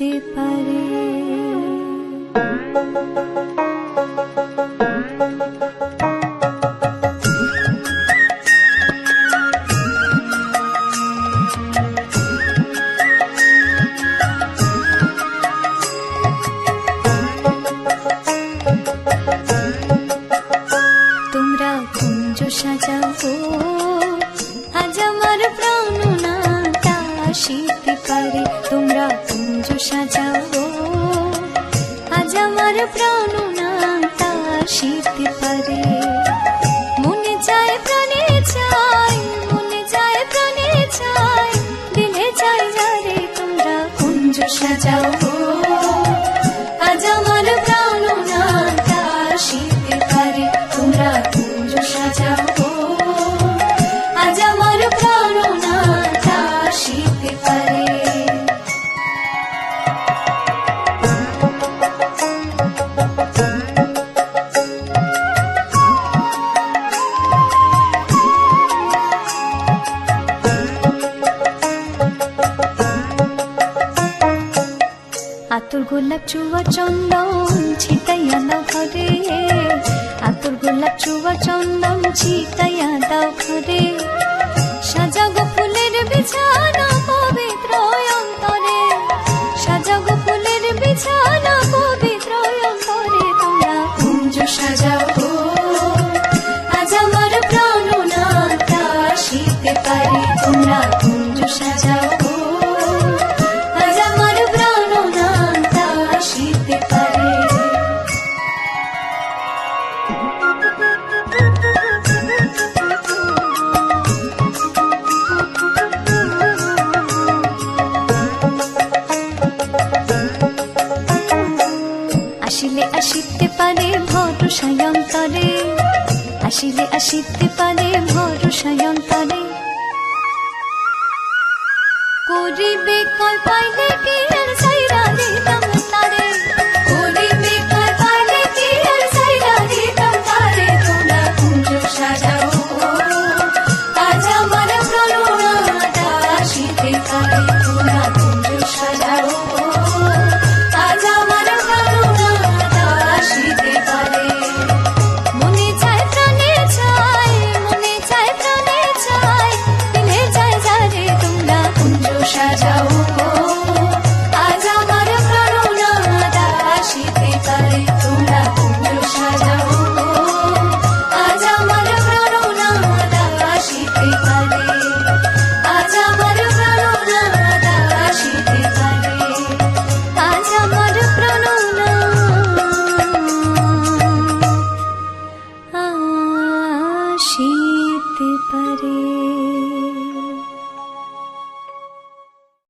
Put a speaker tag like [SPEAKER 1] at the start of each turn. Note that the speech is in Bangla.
[SPEAKER 1] আসিতে পারে। তোমরা কুঞ্জ সাজাও আজ আমার প্রাণ না তোমরা গো আজ আমার প্রাণ না তা আসিতে পারে। মনে চায়, প্রাণে চাই মনে চায়, প্রাণে চাই দিলে চাই যারে তোমরা কুঞ্জ সাজাও गोलप चुवा चन्दौ छितैया न हरे আসিলে আসিতে পারে ভরসায় অন্তরে আসিলে আসিতে পারে ভরসায় অন্তরে করিবে কয় পাইলে কি परे